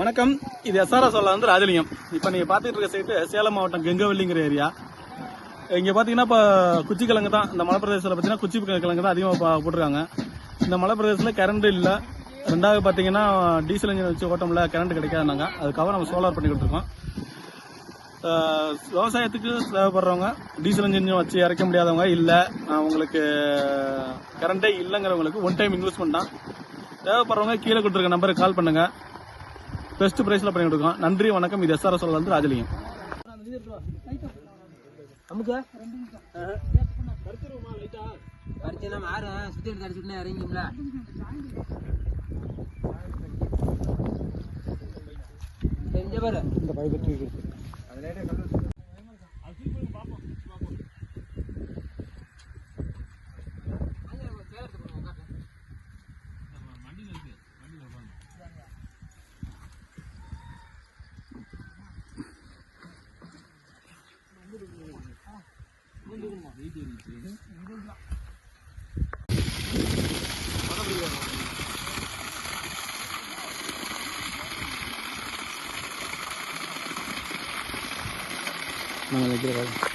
வணக்கம். இது எஸ்ஆர்எஸ் சொல்ல வந்து ராஜலிங்கம். இப்போ நீங்கள் பார்த்துட்டு இருக்க சைட்டு சேலம் மாவட்டம் கெங்கவல்லிங்கிற ஏரியா இங்கே பார்த்தீங்கன்னா இப்போ குச்சி கிழங்கு தான். இந்த மலைப்பிரதேசத்தில் பார்த்தீங்கன்னா குச்சி கிழங்கு தான் அதிகமாக போட்டிருக்காங்க. இந்த மலைப்பிரதேசத்தில் கரண்ட் இல்லை. ரெண்டாவது பார்த்தீங்கன்னா டீசல் இன்ஜின் வச்சு ஓட்டமில்ல கரண்ட் கிடைக்காதுனாங்க அதுக்காக நம்ம சோலார் பண்ணி கொடுத்துருக்கோம் விவசாயத்துக்கு தேவைப்படுறவங்க டீசல் இன்ஜின் வச்சு இறக்க முடியாதவங்க இல்லை. அவங்களுக்கு கரண்டே இல்லைங்கிறவங்களுக்கு ஒன் டைம் இன்வெஸ்ட்மெண்ட் தான். தேவைப்படுறவங்க கீழே கொடுத்துருக்க நம்பருக்கு கால் பண்ணுங்கள் பெஸ்ட் பிரைஸ்ல பண்ணி கொடுக்கோம் நன்றி வணக்கம். இது எஸ்ஆர்எஸ் வந்து ராஜலிங்கம். அமுக்கு. பரிச்சை நம்ம ஆறு சுத்தி எடுத்து அடிச்சுட்டு இறங்கிங்களா? தெரிஞ்ச பாரு இந்த பைக்கு நாங்கள் நிற்கிறோம்